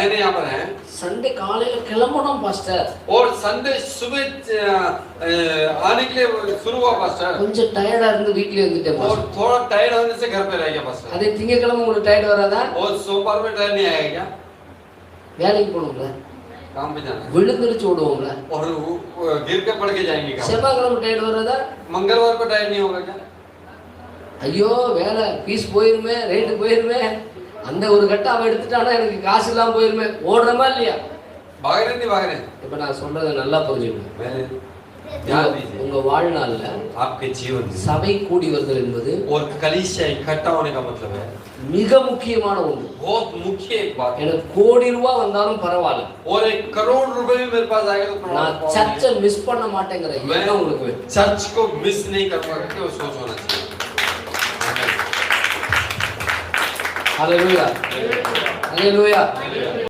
मैंने यहाँ पर है சண்டே காலையில கிளம்பணும் பாஸ்டர் और संडे सुबह अ, अ, आने के लिए शुरू हुआ पास्टर கொஞ்சம் டயர்டா இருந்து வீட்லயே வந்துட்டேன் और பாஸ்டர் थोड़ा टायर्ड होने से घर पे रह गया पास्टर அதே திங்கக்கிழமை உங்களுக்கு டயர்ட் வராதா और सोमवार में टायर नहीं आएगा क्या வேலைக்கு போகணும்ல काम पे जाना है விழுந்துருச்சு விடுவோம்ல और वो, वो गिर के पड़ के जाएंगे काम செவ்வாய்க்கிழமை டயர்ட் வராதா मंगलवार को टायर नहीं होगा क्या ஐயோ வேலை ஃபீஸ் போயிருமே ரேட்டு போயிருமே அந்த ஒரு கட்டம் அவன் எடுத்துட்டானா எனக்கு காசு இல்லாம போயிருமே ஓடுறமா இல்லையா भाग रहे नहीं भाग रहे இப்ப நான் சொல்றதை நல்லா புரிஞ்சுக்கணும் मैंने ध्यान உங்க- दीजिए உங்க வாழ்நாள்ல आपके जीवन में சபை கூடி வருதல் என்பது और कलीसिया इकट्ठा होने का मतलब है மிக முக்கியமான ஒன்று बहुत मुख्य एक बात है எனக்கு கோடி ரூபாய் வந்தாலும் பரவாயில்ல और एक करोड़ रुपए भी मेरे पास आएगा तो நான் प्रभाव சர்ச்சை மிஸ் பண்ண மாட்டேங்கிற எண்ணம் உங்களுக்கு வேணும். मैं चर्च को मिस नहीं कर पाते वो सोच होना चाहिए అలలుయా అలలుయా